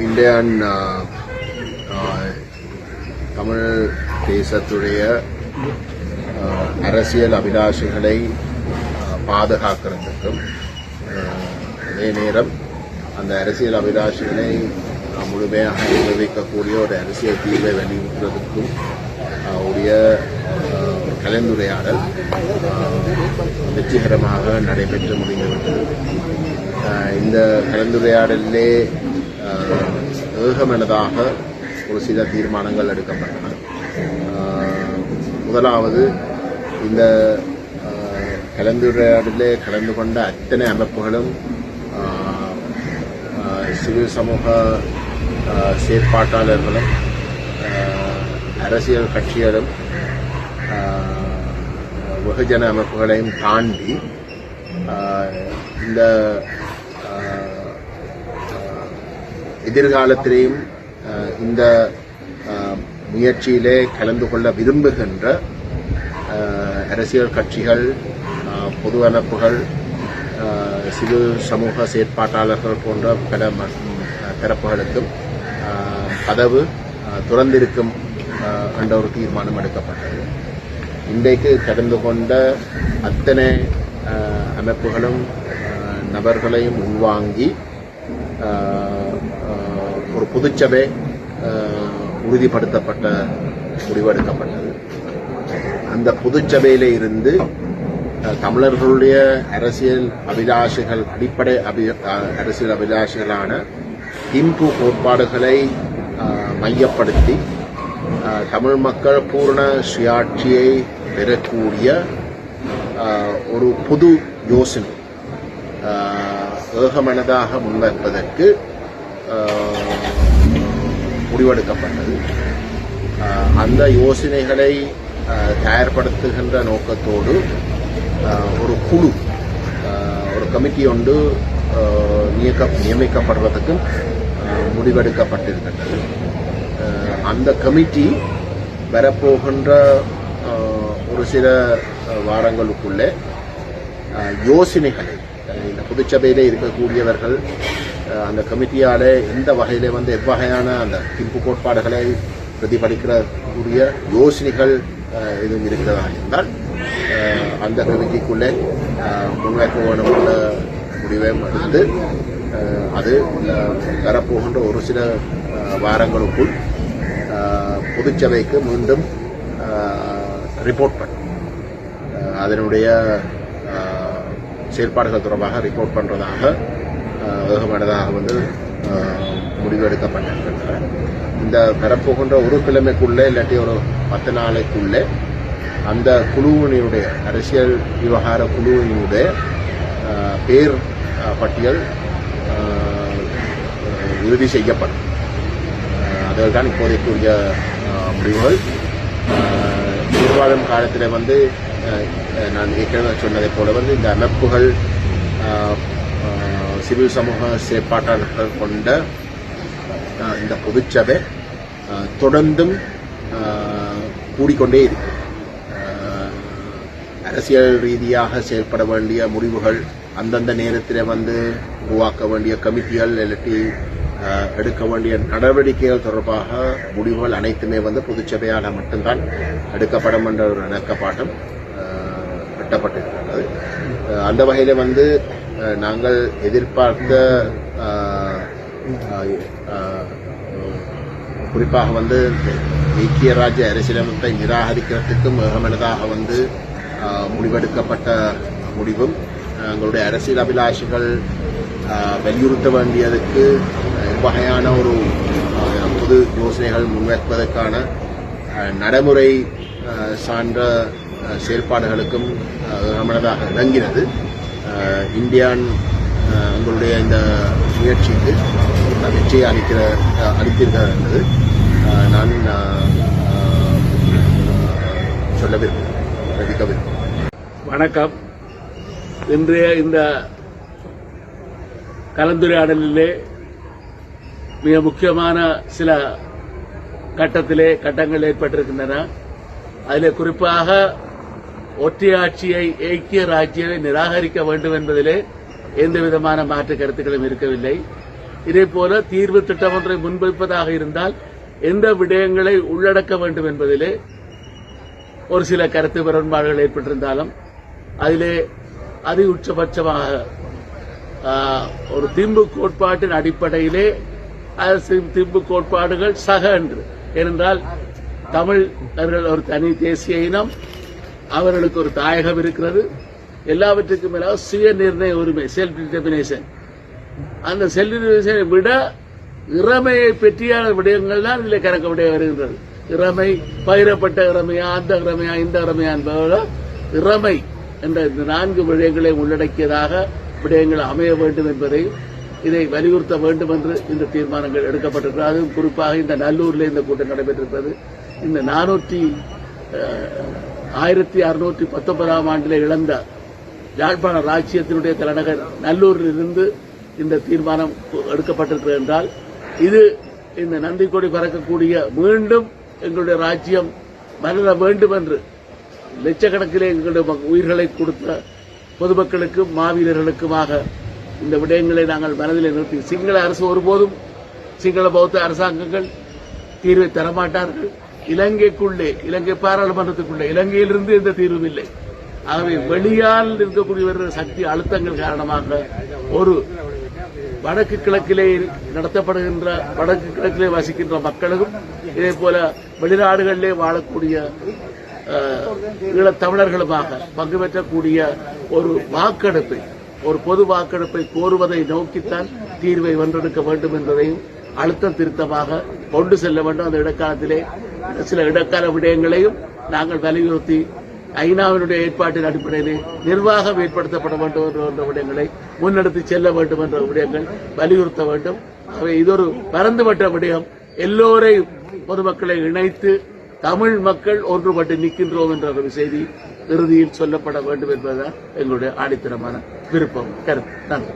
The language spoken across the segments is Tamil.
இந்தியன் தமிழ் தேசத்துடைய அரசியல் அபிலாஷைகளை பாதுகாக்கிறதுக்கும் அதே நேரம் அந்த அரசியல் அபிலாஷைகளை முழுமையாக நிர்வகிக்கக்கூடிய ஒரு அரசியல் தீர்வை வலியுறுத்துவதற்கும் உரிய கலந்துரையாடல் வெற்றிகரமாக நடைபெற்று முடிந்துவிட்டது. இந்த கலந்துரையாடலிலே ஏகமனதாக ஒரு சில தீர்மானங்கள் எடுக்கப்பட்டன. முதலாவது இந்த கலந்துரையாடலே கலந்து கொண்ட அத்தனை அமைப்புகளும் சிவில் சமூக செயற்பாட்டாளர்களும் அரசியல் கட்சிகளும் வெகுஜன அமைப்புகளையும் தாண்டி இந்த எதிர்காலத்திலையும் எதிர்காலத்திலேயும் இந்த முயற்சியிலே கலந்து கொள்ள விரும்புகின்ற அரசியல் கட்சிகள் பொது அமைப்புகள் சிறு சமூக செயற்பாட்டாளர்கள் போன்ற பல ம- தரப்புகளுக்கும் கதவு திறந்திருக்கும் என்ற ஒரு தீர்மானம் எடுக்கப்பட்டது. இன்றைக்கு கடந்து கொண்ட அத்தனை அமைப்புகளும் நபர்களையும் உள்வாங்கி ஒரு புதுச்சபை உறுதிப்படுத்தப்பட்ட முடிவெடுக்கப்பட்டது. அந்த பொதுச்சபையில இருந்து தமிழர்களுடைய அரசியல் அபிலாஷைகள் அடிப்படை அபி அரசியல் அபிலாஷைகளான திம்பு கோட்பாடுகளை மையப்படுத்தி தமிழ் மக்கள் பூர்ண சுயாட்சியை பெறக்கூடிய ஒரு புது யோசனை ஏகமனதாக முன்வைப்பதற்கு முடிவெடுக்கப்பட்டது. அந்த யோசனைகளை தயார்படுத்துகின்ற நோக்கத்தோடு ஒரு குழு ஒரு கமிட்டி ஒன்று நியமிக்கப்படுவதற்கும் முடிவெடுக்கப்பட்டிருக்கின்றது. அந்த கமிட்டி வரப்போகின்ற ஒரு சில வாரங்களுக்குள்ளே யோசனைகளை இந்த புதுச்சபையில் இருக்கக்கூடியவர்கள் அந்த கமிட்டியால் எந்த வகையில் வந்து எவ்வகையான அந்த திம்பு கோட்பாடுகளை பிரதிபலிக்கக்கூடிய யோசனைகள் எதுவும் இருக்கிறதா இருந்தால் அந்த கமிட்டிக்குள்ளே முன்வைக்க வேண்டும் முடிவை எடுத்து அது வரப்போகின்ற ஒரு சில வாரங்களுக்குள் பொதுச்சபைக்கு மீண்டும் ரிப்போர்ட் பண்ணும் அதனுடைய செயற்பாடுகள் செயல்பாடுகள் தொடர்பாக ரிப்போர்ட் பண்ணுறதாக வேகமானதாக வந்து முடிவு முடிவெடுக்கப்பட்டிருக்கின்றன. இந்த பெறப்போகின்ற ஒரு கிழமைக்குள்ளே இல்லாட்டி ஒரு பத்து நாளைக்குள்ளே அந்த குழுவினுடைய அரசியல் விவகார குழுவினுடைய பேர் பட்டியல் உறுதி செய்யப்படும். அதில் தான் இப்போதைக்குரிய முடிவுகள். அஹ், எதிர்வாழும் காலத்தில் வந்து நான் ஏற்கனவே சொன்னதை போல வந்து இந்த அமைப்புகள் சிவில் சமூக செயற்பாட்டாளர்கள் கொண்ட இந்த பொதுச்சபை தொடர்ந்தும் கூடிக்கொண்டே இருக்கு. அரசியல் ரீதியாக செயல்பட வேண்டிய முடிவுகள் அந்தந்த நேரத்தில் வந்து உருவாக்க வேண்டிய கமிட்டிகள் இல்லாட்டி எடுக்க வேண்டிய நடவடிக்கைகள் தொடர்பாக முடிவுகள் அனைத்துமே வந்து பொதுச்சபையால் மட்டும்தான் எடுக்கப்படும் என்ற ஒரு இணக்கப்பாட்டம் அஹ், எட்டப்பட்டிருக்கிறது அந்த வகையில் வந்து நாங்கள் எதிர்பார்த்த குறிப்பாக வந்து ஐக்கிய ராஜ்ய அரசியலமைப்பை நிராகரிக்கிறதுக்கும் மிகமனதாக வந்து முடிவெடுக்கப்பட்ட முடிவும் எங்களுடைய அரசியல் அபிலாஷைகள் வலியுறுத்த வேண்டியதுக்கு வகையான ஒரு பொது புது யோசனைகள் முன்வைப்பதற்கான நடைமுறை சார்ந்த சான்ற செயல்பாடுகளுக்கும் மிகமனதாக இணங்கினது இந்தியான் உங்களுடைய எங்களுடைய இந்த முயற்சிக்கு ஆஹ், வெற்றியை அளிக்கிற அளித்திருக்கிறது என்பது நான் சொல்ல விரும்புகிறேன் வணக்கம். இன்றைய இந்த கலந்துரையாடலிலே மிக முக்கியமான சில கட்டத்திலே கட்டங்கள் ஏற்பட்டிருக்கின்றன. அதில் குறிப்பாக ஒற்றையாட்சியை ஐக்கிய ராஜ்யத்தை நிராகரிக்க வேண்டும் என்பதிலே எந்த விதமான மாற்று கருத்துக்களும் இருக்கவில்லை. இதே போல தீர்வு திட்டம் ஒன்றை முன்வைப்பதாக இருந்தால் எந்த விடயங்களை உள்ளடக்க வேண்டும் என்பதிலே ஒரு சில கருத்து முரண்பாடுகள் ஏற்பட்டிருந்தாலும் அதிலே அதி உச்சபட்சமாக ஒரு திம்பு கோட்பாட்டின் அடிப்படையிலே அரசின் திம்பு கோட்பாடுகள் சக என்று. ஏனென்றால் தமிழர்கள் ஒரு தனி தேசிய இனம் அவர்களுக்கு ஒரு தாயகம் இருக்கிறது. எல்லாவற்றுக்கும் மேலாக சுய நிர்ணய உரிமை செல்ஃப் டிட்டர்மினேஷன் அந்த செல்ஃப் டிட்டர்மினேஷனை விட இறமையை பற்றியான விடயங்கள் தான் இதில் கணக்க விடைய வருகின்றது. இறமை பயிரப்பட்ட இறமையா அந்த இறமையா இந்த இறமையா என்பதோட இறமை என்ற இந்த நான்கு விடயங்களை உள்ளடக்கியதாக விடயங்கள் அமைய வேண்டும் என்பதை இதை வலியுறுத்த வேண்டும் என்று இந்த தீர்மானங்கள் எடுக்கப்பட்டிருக்கிறது. அதுவும் குறிப்பாக இந்த நல்லூரில் இந்த கூட்டம் நடைபெற்றிருக்கிறது. இந்த நானூற்றி ஆயிரத்தி அறுநூற்றி பத்தொன்பதாம் ஆண்டில் இழந்த யாழ்ப்பாண ராஜ்யத்தினுடைய தலைநகர் நல்லூரிலிருந்து இந்த தீர்மானம் எடுக்கப்பட்டிருக்கிறது என்றால் இது இந்த நந்திக்கொடி பறக்கக்கூடிய மீண்டும் எங்களுடைய ராஜ்யம் மலர வேண்டும் என்று லட்சக்கணக்கிலே எங்களுடைய உயிர்களை கொடுத்த பொதுமக்களுக்கும் மாவீரர்களுக்குமாக இந்த விடயங்களை நாங்கள் மனதில் நிறுத்தி சிங்கள அரசு ஒருபோதும் சிங்கள பௌத்த அரசாங்கங்கள் தீர்வை தரமாட்டார்கள். இலங்கைக்குள்ளே இலங்கை பாராளுமன்றத்துக்குள்ளே இலங்கையிலிருந்து எந்த தீர்வும் இல்லை. ஆகவே வெளியால் இருக்கக்கூடிய சக்தி அழுத்தங்கள் காரணமாக ஒரு வடக்கு கிழக்கிலே நடத்தப்படுகின்ற வடக்கு கிழக்கிலே வசிக்கின்ற மக்களுக்கும் இதே போல வெளிநாடுகளிலே வாழக்கூடிய ஈழத்தமிழர்களுமாக ஈழத் தமிழர்களுமாக பங்கு பெற்றக்கூடிய ஒரு வாக்கெடுப்பை ஒரு பொது வாக்கெடுப்பை கோருவதை நோக்கித்தான் தீர்வை வென்றெடுக்க வேண்டும் என்பதையும் அழுத்தம் திருத்தமாக கொண்டு செல்ல வேண்டும். அந்த இடைக்காலத்திலே சில இடைக்கால விடயங்களையும் நாங்கள் வலியுறுத்தி ஐநாவினுடைய ஏற்பாட்டின் அடிப்படையிலே நிர்வாகம் ஏற்படுத்தப்பட வேண்டும் என்ற என்ற விடயங்களை முன்னெடுத்து செல்ல வேண்டும் என்ற விடயங்கள் வலியுறுத்த வேண்டும். அவை இது ஒரு பரந்துபட்ட விடயம். எல்லோரையும் பொதுமக்களை இணைத்து தமிழ் மக்கள் ஒன்றுபட்டு நிற்கின்றோம் என்ற ஒரு செய்தி இறுதியில் சொல்லப்பட வேண்டும் என்பதுதான் எங்களுடைய ஆடித்தரமான விருப்பம். கருத்து. நன்றி.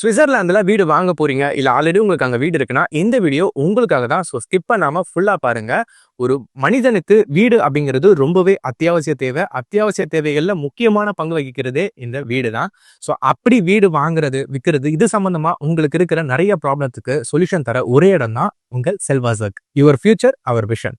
சுவிட்சர்லாந்துல வீடு வாங்க போறீங்க இல்ல ஆல்ரெடி உங்களுக்கு அங்க வீடு இருக்குன்னா இந்த வீடியோ உங்களுக்காக தான். ஸோ ஸ்கிப் பண்ணாம ஃபுல்லா பாருங்க. ஒரு மனிதனுக்கு வீடு அப்படிங்கிறது ரொம்பவே அத்தியாவசிய தேவை. அத்தியாவசிய தேவைகள்ல முக்கியமான பங்கு வகிக்கிறதே இந்த வீடு தான். ஸோ அப்படி வீடு வாங்குறது விற்கிறது இது சம்பந்தமா உங்களுக்கு இருக்கிற நிறைய ப்ராப்ளத்துக்கு சொல்யூஷன் தர ஒரே இடம் தான் உங்கள் செல்வாசக். Your future our vision